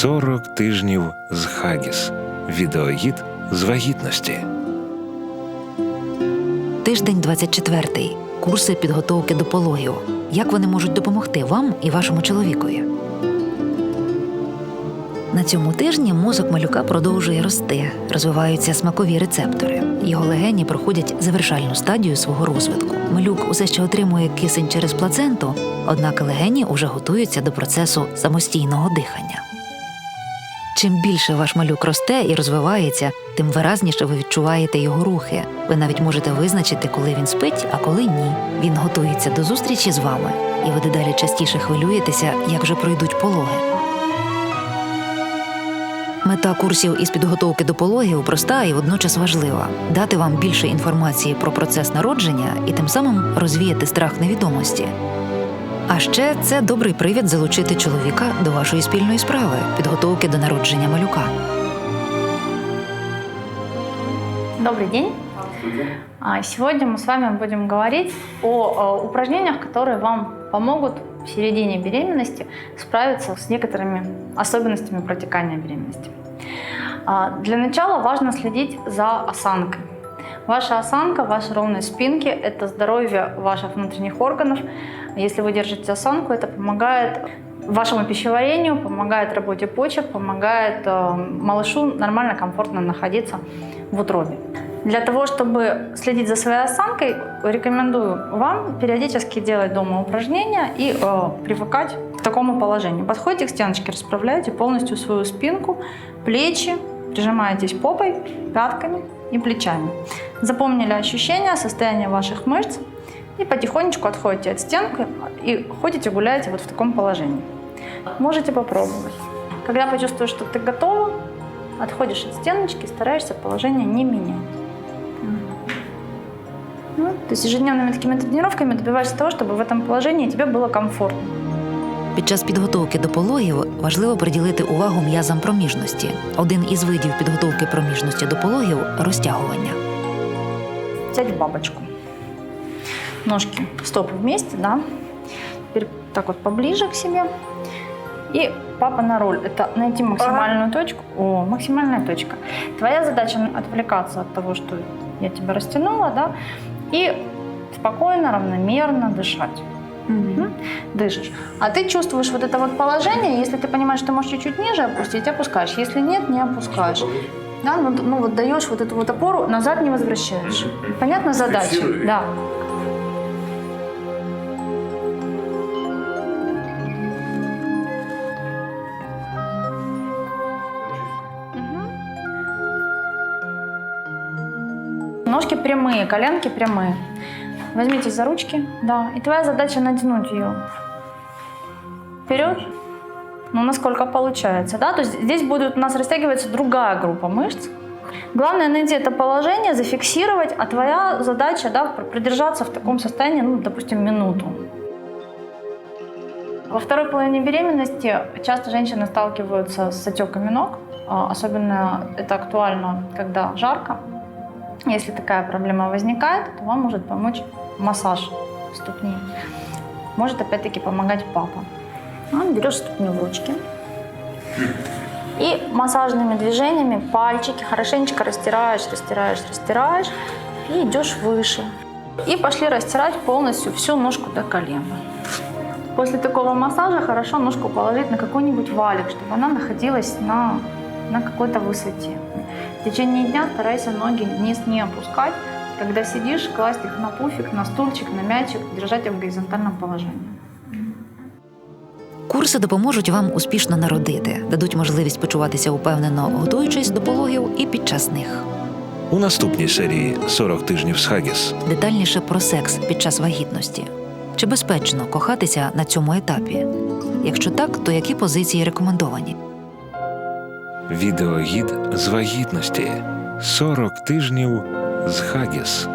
40 тижнів з Хагіс. Відеогід з вагітності. Тиждень 24. Курси підготовки до пологів. Як вони можуть допомогти вам і вашому чоловікові? На цьому тижні мозок малюка продовжує рости, розвиваються смакові рецептори. Його легені проходять завершальну стадію свого розвитку. Малюк усе ще отримує кисень через плаценту, однак легені уже готуються до процесу самостійного дихання. Чим більше ваш малюк росте і розвивається, тим виразніше ви відчуваєте його рухи. Ви навіть можете визначити, коли він спить, а коли ні. Він готується до зустрічі з вами, і ви дедалі частіше хвилюєтеся, як же пройдуть пологи. Мета курсів із підготовки до пологів проста і водночас важлива дати вам більше інформації про процес народження і тим самим розвіяти страх невідомості. А ще це добрий привід залучити чоловіка до вашої спільної справи підготовки до народження малюка. Добрый день. А, Сегодня мы с вами будем говорить о э, упражнениях, которые вам помогут в середине беременности справиться с некоторыми особенностями протекания беременности. А, Для начала важно следить за осанкой. Ваша осанка, ваши ровные спинки – это здоровье ваших внутренних органов. если вы держите осанку, это помогает вашему пищеварению, помогает работе почек, помогает э, малышу нормально, комфортно находиться в утробе. Для того, чтобы следить за своей осанкой, рекомендую вам периодически делать дома упражнения и э, привыкать к такому положению. Подходите к стеночке, расправляете полностью свою спинку, плечи, прижимаетесь попой, пятками и плечами. Запомнили ощущения, состояние ваших мышц и потихонечку отходите от стенки и ходите, гуляете вот в таком положении. Можете попробовать. Когда почувствуешь, что ты готова, отходишь от стеночки, стараешься положение не менять. Ну, то есть ежедневными такими тренировками добиваешься того, чтобы в этом положении тебе было комфортно. Під час підготовки до пологів важливо приділити увагу м'язам проміжності. Один із видів підготовки проміжності до пологів розтягування. Взять в бабочку. Ножки, стопы вместе, да. Теперь так вот поближе к себе. И папа на роль. Это найти максимальную точку. О, максимальная точка. Твоя задача отвлекаться от того, что я тебя растянула, да, и спокойно, равномерно дышать. Мгм. Дышишь. А ты чувствуешь вот это вот положение, если ты понимаешь, что ты можешь чуть-чуть ниже опустить, опускаешь. Если нет, не опускаешь. Да, ну, ну вот даешь вот эту вот опору, назад не возвращаешь. Понятна задача? Да. Ножки прямые, коленки прямые. Возьмите за ручки, да. И твоя задача натянуть ее вперед. Ну, насколько получается, да? То есть здесь будет у нас растягиваться другая группа мышц. Главное найти это положение, зафиксировать, а твоя задача, да, пр- продержаться в таком состоянии, ну, допустим, минуту. Во второй половине беременности часто женщины сталкиваются с отеками ног. А, Особенно это актуально, когда жарко. Если такая проблема возникает, то вам может помочь массаж ступни. Может опять-таки помогать папа. Он берешь ступню в ручки и массажными движениями пальчики хорошенечко растираешь, растираешь, растираешь и идешь выше. И пошли растирать полностью всю ножку до колена. После такого массажа хорошо ножку положить на какой-нибудь валик, чтобы она находилась на, на какой-то высоте. В течение дня старайся ноги вниз не опускать. Когда сидишь, класть их на пуфик, на стульчик, на мячик, держать их в горизонтальном положении. Курси допоможуть вам успішно народити, дадуть можливість почуватися упевнено, готуючись до пологів і під час них. У наступній серії 40 тижнів з Хагіс. Детальніше про секс під час вагітності. Чи безпечно кохатися на цьому етапі? Якщо так, то які позиції рекомендовані? Відеогід з вагітності. 40 тижнів з Хагіс.